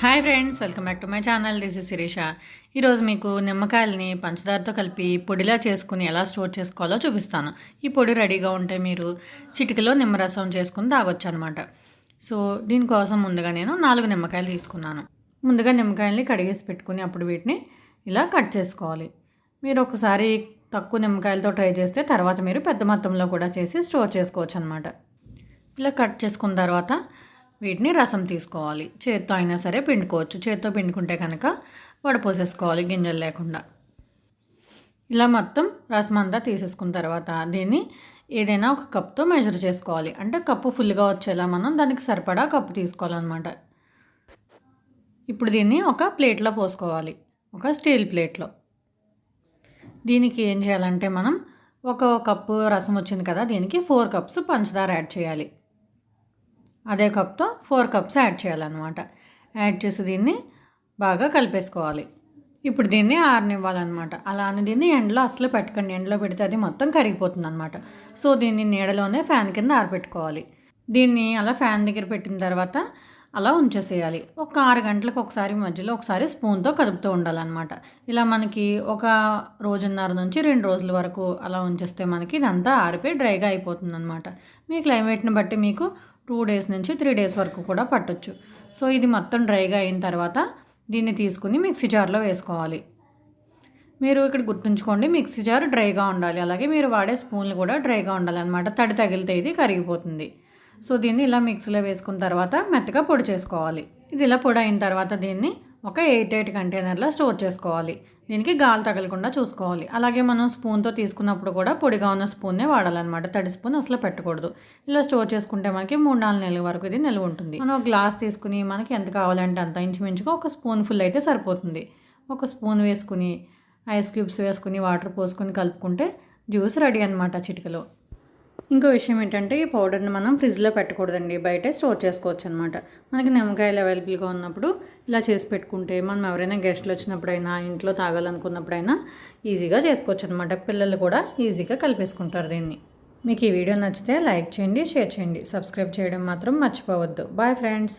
Hi friends welcome back to my channel this is Shirisha ఈరోజు మీకు నిమ్మకాయలని పంచదారతో కలిపి పొడిలా చేసుకుని ఎలా స్టోర్ చేసుకోవాలో చూపిస్తాను. ఈ పొడి రెడీగా ఉంటే మీరు చిటికలో నిమ్మరసం చేసుకుని తాగొచ్చు అనమాట సో దీనికోసం ముందుగా నేను నాలుగు నిమ్మకాయలు తీసుకున్నాను. ముందుగా నిమ్మకాయలని కడిగేసి పెట్టుకుని అప్పుడు వీటిని ఇలా కట్ చేసుకోవాలి. మీరు ఒకసారి తక్కువ నిమ్మకాయలతో ట్రై చేస్తే తర్వాత మీరు పెద్ద మొత్తంలో కూడా చేసి స్టోర్ చేసుకోవచ్చు అనమాట ఇలా కట్ చేసుకున్న తర్వాత వీటిని రసం తీసుకోవాలి. చేత్తో అయినా సరే పిండుకోవచ్చు. చేత్తో పిండుకుంటే కనుక వడపోసేసుకోవాలి గింజలు లేకుండా. ఇలా మొత్తం రసం అంతా తీసేసుకున్న తర్వాత దీన్ని ఏదైనా ఒక కప్తో మెజర్ చేసుకోవాలి. అంటే కప్పు ఫుల్గా వచ్చేలా మనం దానికి సరిపడా కప్పు తీసుకోవాలన్నమాట. ఇప్పుడు దీన్ని ఒక ప్లేట్లో పోసుకోవాలి. ఒక స్టీల్ ప్లేట్లో. దీనికి ఏం చేయాలంటే మనం ఒక కప్పు రసం వచ్చింది కదా దీనికి ఫోర్ కప్స్ పంచదార యాడ్ చేయాలి. అదే కప్తో ఫోర్ కప్స్ యాడ్ చేయాలన్నమాట. యాడ్ చేసి దీన్ని బాగా కలిపేసుకోవాలి. ఇప్పుడు దీన్ని ఆరనివ్వాలన్నమాట. అలా అని దీన్ని ఎండలో అసలు పెట్టకండి. ఎండలో పెడితే అది మొత్తం కరిగిపోతుంది అనమాట సో దీన్ని నీడలోనే ఫ్యాన్ కింద ఆరబెట్టుకోవాలి దీన్ని అలా ఫ్యాన్ దగ్గర పెట్టిన తర్వాత అలా ఉంచేసేయాలి. ఒక ఆరు గంటలకు ఒకసారి మధ్యలో ఒకసారి స్పూన్తో కదుపుతూ ఉండాలన్నమాట. ఇలా మనకి ఒక రోజున్నర నుంచి రెండు రోజుల వరకు అలా ఉంచేస్తే మనకి ఇదంతా ఆరిపోయి డ్రైగా అయిపోతుంది అనమాట మీ క్లైమేట్ని బట్టి మీకు టూ డేస్ నుంచి త్రీ డేస్ వరకు కూడా పట్టొచ్చు. సో ఇది మొత్తం డ్రైగా అయిన తర్వాత దీన్ని తీసుకుని మిక్సీ జార్లో వేసుకోవాలి. మీరు ఇక్కడ గుర్తుంచుకోండి మిక్సీ జార్ డ్రైగా ఉండాలి. అలాగే మీరు వాడే స్పూన్లు కూడా డ్రైగా ఉండాలి అనమాట తడి తగిలితే ఇది కరిగిపోతుంది. సో దీన్ని ఇలా మిక్సీలో వేసుకున్న తర్వాత మెత్తగా పొడి చేసుకోవాలి. ఇది ఇలా పొడి అయిన తర్వాత దీన్ని ఒక ఎయిట్ ఎయిట్ కంటైనర్లో స్టోర్ చేసుకోవాలి. దీనికి గాలి తగలకుండా చూసుకోవాలి. అలాగే మనం స్పూన్తో తీసుకున్నప్పుడు కూడా పొడిగా ఉన్న స్పూన్నే వాడాలన్నమాట. తడి స్పూన్ అసలు పెట్టకూడదు. ఇలా స్టోర్ చేసుకుంటే మనకి మూడు నాలుగు నెలల వరకు ఇది నిల్వ ఉంటుంది. మనం ఒక గ్లాస్ తీసుకుని మనకి ఎంత కావాలంటే అంత ఇంచుమించుగా ఒక స్పూన్ ఫుల్ అయితే సరిపోతుంది. ఒక స్పూన్ వేసుకుని ఐస్ క్యూబ్స్ వేసుకుని వాటర్ పోసుకొని కలుపుకుంటే జ్యూస్ రెడీ అనమాట చిటికలో. ఇంకో విషయం ఏంటంటే ఈ పౌడర్ని మనం ఫ్రిడ్జ్లో పెట్టకూడదండి బయటే స్టోర్ చేసుకోవచ్చు అనమాట మనకి నిమ్మకాయలు అవైలబుల్గా ఉన్నప్పుడు ఇలా చేసి పెట్టుకుంటే మనం ఎవరైనా గెస్ట్లు వచ్చినప్పుడైనా ఇంట్లో తాగాలనుకున్నప్పుడైనా ఈజీగా చేసుకోవచ్చు అనమాట పిల్లలు కూడా ఈజీగా కలిపేసుకుంటారు దీన్ని. మీకు ఈ వీడియో నచ్చితే లైక్ చేయండి షేర్ చేయండి. సబ్స్క్రైబ్ చేయడం మాత్రం మర్చిపోవద్దు. Bye friends.